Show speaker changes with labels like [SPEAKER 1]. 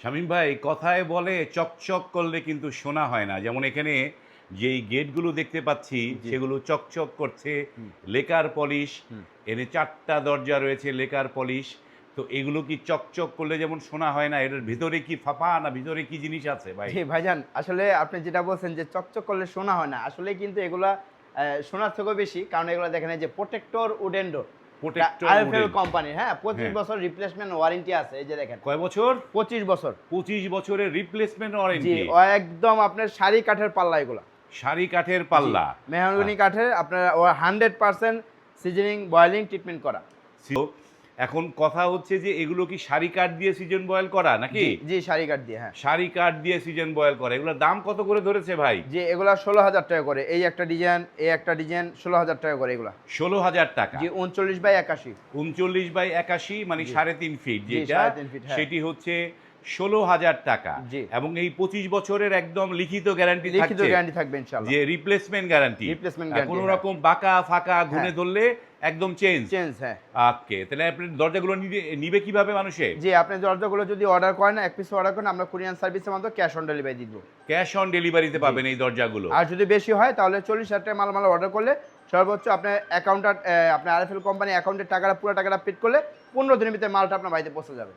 [SPEAKER 1] শামীম ভাই কথায় বলে চকচক করলে কিন্তু শোনা হয় না। যেমন এখানে যেই গেটগুলো দেখতে পাচ্ছি সেগুলো চকচক করছে লেকার পলিশ। এনে চারটা দরজা রয়েছে লেকার পলিশ। তো এগুলো কি চকচক করলে যেমন শোনা হয় না এটার ভিতরে কি ফাঁপা না ভিতরে কি জিনিস আছে ভাই?
[SPEAKER 2] ভাইজান আসলে আপনি যেটা বলছেন যে চকচক করলে শোনা হয় না আসলে কিন্তু এগুলা শোনার থেকেও বেশি। কারণ এগুলো দেখেন এই যে protector wooden door IFL company হ্যাঁ পঁচিশ
[SPEAKER 1] হ্যাঁ।
[SPEAKER 2] বছর রিপ্লেসমেন্ট ওয়ারেন্টি আছে এই যে দেখেন।
[SPEAKER 1] কয় বছর?
[SPEAKER 2] পঁচিশ বছর।
[SPEAKER 1] পঁচিশ বছরের রিপ্লেসমেন্ট ওয়ারেন্টি
[SPEAKER 2] একদম আপনার শাড়ি কাঠের পাল্লা এগুলো।
[SPEAKER 1] শাড়ি কাঠের পাল্লা।
[SPEAKER 2] মেহগনি কাঠের আপনার ও hundred percent seasoning boiling treatment করা।
[SPEAKER 1] এখন কথা হচ্ছে যে এগুলো কি শাড়ি কাঠ দিয়ে সিজন বয়েল করা নাকি?
[SPEAKER 2] জি, সারি শাড়ি কাঠ দিয়ে হ্যাঁ।
[SPEAKER 1] শাড়ি কাঠ দিয়ে সিজন বয়েল করা। এগুলোর দাম কত করে ধরেছে ভাই?
[SPEAKER 2] যে এগুলা ষোলো হাজার টাকা করে। এই একটা ডিজাইন এই একটা ডিজাইন ষোলো হাজার টাকা করে এগুলা।
[SPEAKER 1] ষোলো হাজার টাকা।
[SPEAKER 2] জি উনচল্লিশ বাই একাশি।
[SPEAKER 1] উনচল্লিশ বাই একাশি মানে। সাড়ে তিন ফিট যেটা
[SPEAKER 2] হ্যাঁ।
[SPEAKER 1] সেটি হচ্ছে ষোলো হাজার টাকা। এবং এই পঁচিশ বছরের একদম লিখিত গ্যারান্টি
[SPEAKER 2] লিখিত গ্যারান্টি থাকবে
[SPEAKER 1] যে রিপ্লেসমেন্ট গ্যারান্টি
[SPEAKER 2] Replacement
[SPEAKER 1] কোন। রকম বাঁকা ফাঁকা ঘুরে
[SPEAKER 2] হ্যাঁ।
[SPEAKER 1] ধরলে একদম চেঞ্জ
[SPEAKER 2] চেঞ্জ হ্যাঁ।
[SPEAKER 1] ওকে তাহলে আপনি দরজাগুলো নিবে কীভাবে মানুষে?
[SPEAKER 2] জি আপনি দরজাগুলো যদি অর্ডার করেন এক পিস অর্ডার করেন আমরা কোরিয়ান সার্ভিসের মাধ্যমে ক্যাশ অন ডেলিভারি দিব।
[SPEAKER 1] ক্যাশ অন ডেলিভারিতে পাবেন এই দরজাগুলো।
[SPEAKER 2] আর যদি বেশি হয় তাহলে চল্লিশ হাজার টাকা মাল মাল অর্ডার করলে সর্বোচ্চ আপনার অ্যাকাউন্টার আপনার আরএফএল কোম্পানি অ্যাকাউন্টের টাকাটা পুরো টাকাটা পেড করলে পনেরো দিনের ভিতরে মালটা আপনার বাড়িতে পৌঁছে যাবে।